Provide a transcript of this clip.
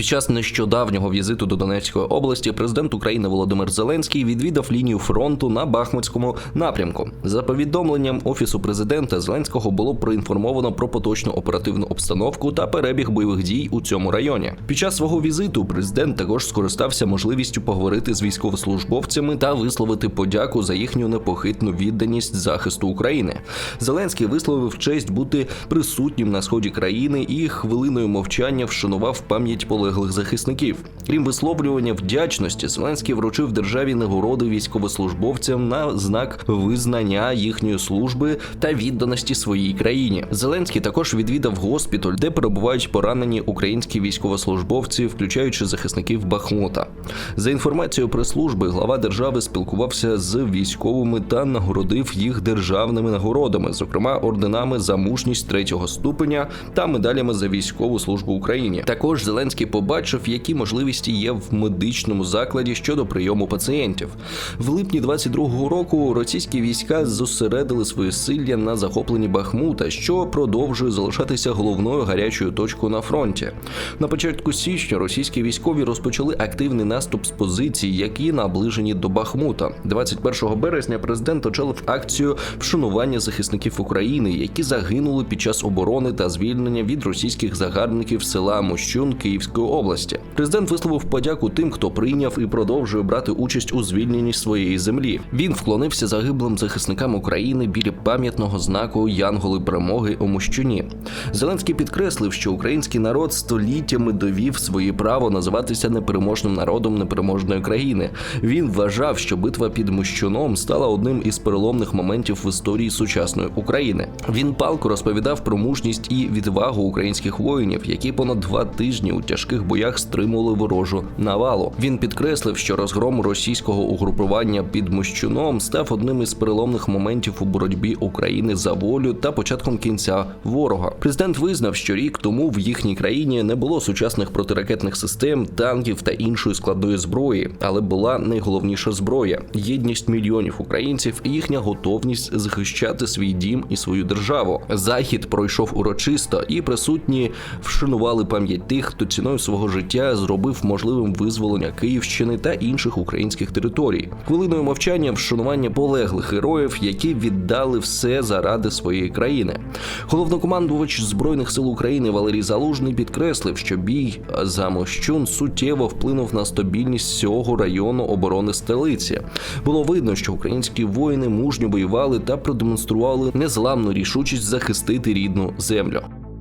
Під час нещодавнього візиту до Донецької області президент України Володимир Зеленський відвідав лінію фронту на Бахмутському напрямку. За повідомленням офісу президента Зеленського було проінформовано про поточну оперативну обстановку та перебіг бойових дій у цьому районі. Під час свого візиту президент також скористався можливістю поговорити з військовослужбовцями та висловити подяку за їхню непохитну відданість захисту України. Зеленський висловив честь бути присутнім на сході країни і хвилиною мовчання вшанував пам'ять полеглих захисників. Крім висловлювання вдячності, Зеленський вручив державі нагороди військовослужбовцям на знак визнання їхньої служби та відданості своїй країні. Зеленський також відвідав госпіталь, де перебувають поранені українські військовослужбовці, включаючи захисників Бахмута. За інформацією прес-служби, глава держави спілкувався з військовими та нагородив їх державними нагородами, зокрема орденами за мужність третього ступеня та медалями за військову службу Україні. Також Зеленський побачив, які можливості є в медичному закладі щодо прийому пацієнтів. В липні 22-го року російські війська зосередили свої силля на захопленні Бахмута, що продовжує залишатися головною гарячою точкою на фронті. На початку січня російські військові розпочали активний наступ з позицій, які наближені до Бахмута. 21 березня президент очолив акцію вшанування захисників України, які загинули під час оборони та звільнення від російських загарбників села Мощун Київської області. Президент висловив подяку тим, хто прийняв і продовжує брати участь у звільненні своєї землі. Він вклонився загиблим захисникам України біля пам'ятного знаку Янголи перемоги у Мощуні. Зеленський підкреслив, що український народ століттями довів своє право називатися непереможним народом непереможної країни. Він вважав, що битва під Мощуном стала одним із переломних моментів в історії сучасної України. Він палко розповідав про мужність і відвагу українських воїнів, які понад два тижні у тяжких боях стримували ворожу навалу. Він підкреслив, що розгром російського угрупування під Мощуном став одним із переломних моментів у боротьбі України за волю та початком кінця ворога. Президент визнав, що рік тому в їхній країні не було сучасних протиракетних систем, танків та іншої складної зброї, але була найголовніша зброя єдність мільйонів українців і їхня готовність захищати свій дім і свою державу. Захід пройшов урочисто, і присутні вшанували пам'ять тих, хто ціною свого життя зробив можливим визволення Київщини та інших українських територій. Хвилиною мовчання вшанування полеглих героїв, які віддали все заради своєї країни. Головнокомандувач збройних сил України Валерій Залужний підкреслив, що бій за Мощун суттєво вплинув на стабільність цього району оборони столиці. Було видно, що українські воїни мужньо воювали та продемонстрували незламну рішучість захистити рідну землю.